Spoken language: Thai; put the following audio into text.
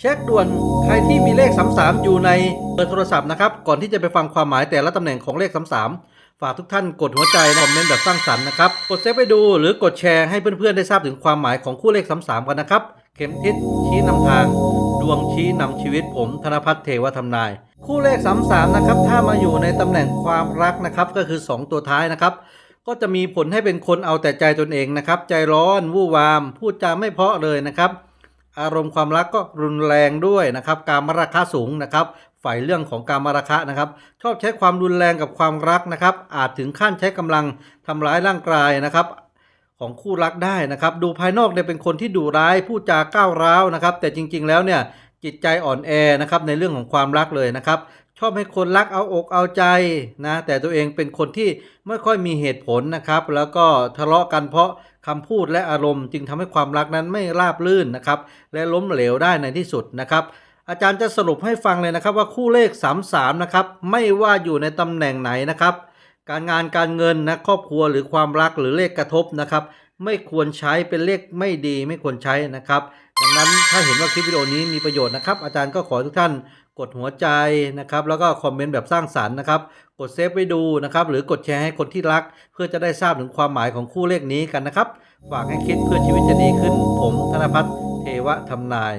เช็คด่วนใครที่มีเลข 33 อยู่ในเบอร์โทรศัพท์นะครับ ก่อนที่จะไปฟังความหมายแต่ละตำแหน่งของเลข 33 ฝากทุกท่านกดหัวใจคอมเมนต์แบบสร้างสรรค์นะครับ กดเซฟไปดูหรือกดแชร์ให้เพื่อนๆได้ทราบถึงความหมายของคู่เลข 33 กันนะครับ เข็มทิศชี้นำทาง ดวงชี้นำชีวิตผม ธนพัฒน์เทวทำนาย คู่เลข 33 นะครับ ถ้ามาอยู่ในตำแหน่งความรักนะครับ ก็คือ 2 ตัวท้ายนะครับ ก็จะมีผลให้เป็นคนเอาแต่ใจตนเองนะครับ ใจร้อน วู่วาม พูดจาไม่เพาะเลยนะครับ อารมณ์ความรักก็รุนแรงด้วยนะครับการมราคะสูงนะครับฝ่ายเรื่องของการมราคะนะครับ ชอบใช้ความรุนแรงกับความรักนะครับ อาจถึงขั้นใช้กำลังทำร้ายร่างกายนะครับของคู่รักได้นะครับ ดูภายนอกเนี่ยเป็นคนที่ดุร้ายพูดจาก้าวร้าวนะครับ แต่จริงๆแล้วเนี่ยจิตใจอ่อนแอนะครับในเรื่องของความรักเลยนะครับ ชอบให้คนรักเอาอกเอาใจนะแต่ตัวเองเป็นคนที่ไม่ค่อยมีเหตุผลนะครับ แล้วก็ทะเลาะกันเพราะ คำพูดและอารมณ์จึงทำให้ความรักนั้นไม่ราบรื่นนะครับ และล้มเหลวได้ในที่สุดนะครับ อาจารย์จะสรุปให้ฟังเลยนะครับว่าคู่เลข 33 นะครับ ไม่ว่าอยู่ในตำแหน่งไหนนะครับ การงานการเงินนะครอบครัวหรือความรักหรือเลขกระทบนะครับ ไม่ควรใช้เป็นเลขไม่ดีไม่ควรใช้นะครับ ดังนั้นถ้าเห็นว่าคลิปวิดีโอนี้มีประโยชน์นะครับ อาจารย์ก็ขอทุกท่าน กดหัวใจนะครับ แล้วก็คอมเมนต์แบบสร้างสรรค์นะครับ กดเซฟไว้ดูนะครับ หรือกดแชร์ให้คนที่รัก เพื่อจะได้ทราบถึงความหมายของคู่เลขนี้กันนะครับ ฝากให้คิดเพื่อชีวิตจะดีขึ้น ผมธนพัฒน์เทวทำนาย